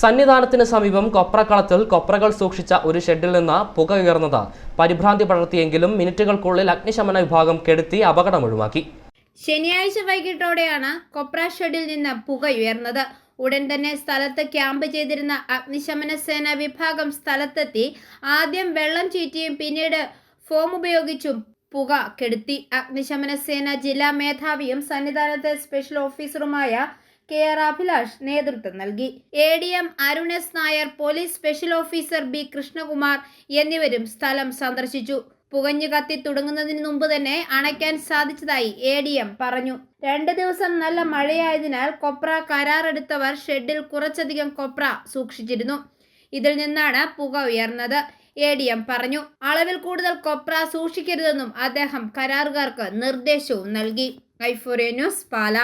സന്നിധാനത്തിന് സമീപം കൊപ്രക്കളത്തിൽ കൊപ്രകൾ സൂക്ഷിച്ച ഒരു ഷെഡിൽ നിന്ന് പുക ഉയർന്നത്. പരിഭ്രാന്തി പടർത്തിയെങ്കിലും മിനിറ്റുകൾക്കുള്ളിൽ അഗ്നിശമന വിഭാഗം കെടുത്തി അപകടം ഒഴിവാക്കി. ശനിയാഴ്ച വൈകിട്ടോടെയാണ് കൊപ്ര ഷെഡിൽ നിന്ന് പുക ഉയർന്നത്. ഉടൻ തന്നെ സ്ഥലത്ത് ക്യാമ്പ് ചെയ്തിരുന്ന അഗ്നിശമന സേന വിഭാഗം സ്ഥലത്തെത്തി ആദ്യം വെള്ളം ചീറ്റിയും പിന്നീട് ഫോം ഉപയോഗിച്ചും പുക കെടുത്തി. അഗ്നിശമന സേന ജില്ലാ മേധാവിയും സന്നിധാനത്തെ സ്പെഷ്യൽ ഓഫീസറുമായ കെ ആർ അഭിലാഷ് നേതൃത്വം നൽകി. A D M Arun S Nair police special officer B Krishnakumar എന്നിവരും സ്ഥലം സന്ദർശിച്ചു. പുകഞ്ഞു കത്തി തുടങ്ങുന്നതിന് മുമ്പ് തന്നെ അണയ്ക്കാൻ സാധിച്ചതായി എ ഡി എം പറഞ്ഞു. രണ്ട് ദിവസം നല്ല മഴയായതിനാൽ കൊപ്ര കരാറെടുത്തവർ ഷെഡിൽ കുറച്ചധികം കൊപ്ര സൂക്ഷിച്ചിരുന്നു. ഇതിൽ നിന്നാണ് പുക ഉയർന്നത് എ ഡി എം പറഞ്ഞു. അളവിൽ കൂടുതൽ കൊപ്ര സൂക്ഷിക്കരുതെന്നും അദ്ദേഹം കരാറുകാർക്ക് നിർദ്ദേശവും നൽകി. ഐഫോറിയ ന്യൂസ് പാല.